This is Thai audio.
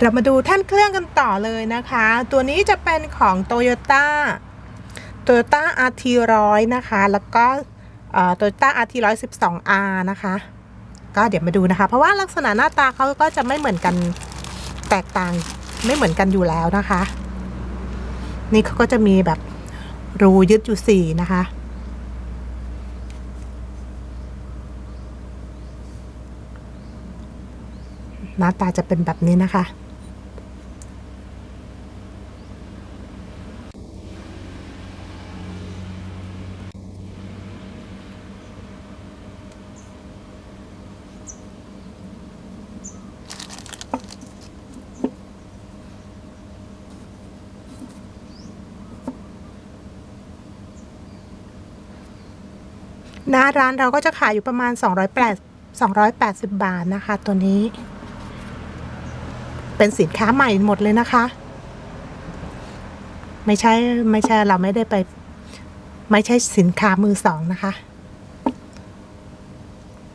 เรามาดูแท่นเครื่องกันต่อเลยนะคะ ตัวนี้จะเป็นของ Toyota Toyota RT 100 นะคะ แล้วก็เอ่อ Toyota RT 112 R นะคะ ก็เดี๋ยวมาดูนะคะ เพราะว่าลักษณะหน้าตาเขาก็จะไม่เหมือนกันแตกต่างไม่เหมือนกันอยู่แล้วนะคะ นี่เขาก็จะมีแบบรูยึดอยู่สี่นะคะ หน้าตาจะเป็นแบบนี้นะคะ หน้าร้านเราก็จะขายอยู่ประมาณ 208 280 บาทนะคะ ตัวนี้ เป็นสินค้าใหม่หมดเลยนะคะ ไม่ใช่ไม่ใช่เราไม่ได้ไป ไม่ใช่สินค้ามือสองนะคะ